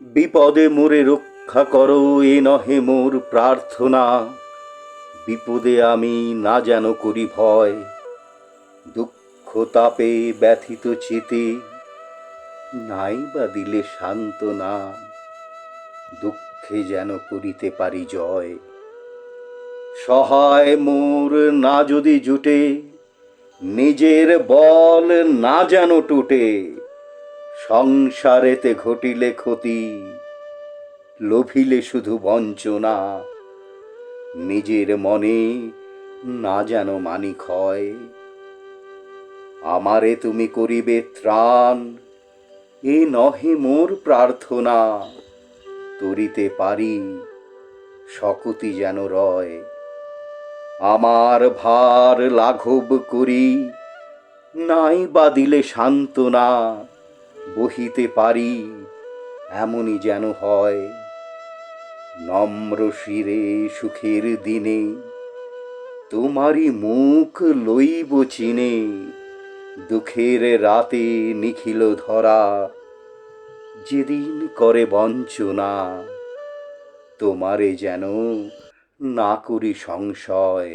বিপদে মোরে রক্ষা করো, এ নহে মোর প্রার্থনা। বিপদে আমি না যেন করি ভয়, দুঃখ তাপে ব্যথিত চিতে নাই বা দিলে সান্ত্বনা, দুঃখে যেন করিতে পারি জয়। সহায় মোর না যদি জুটে, নিজের বল না যেন টুটে সংসারেতে ঘটিলে ক্ষতি, লোভিলে শুধু বঞ্চনা। নিজের মনে না যেন মানি ক্ষয় আমারে তুমি করিবে ত্রাণ, এ নহে মোর প্রার্থনা। তরিতে পারি, শকুতি যেন রয়। আমার ভার লাঘব করি, নাই বা দিলে সান্ত্বনা। বহিতে পারি, এমনই যেন হয়। নম্র শিরে সুখের দিনে তোমারই মুখ লইব চিনে, দুঃখের রাতে নিখিল ধরা যেদিন করে বঞ্চনা, তোমারে যেন না করি সংশয়।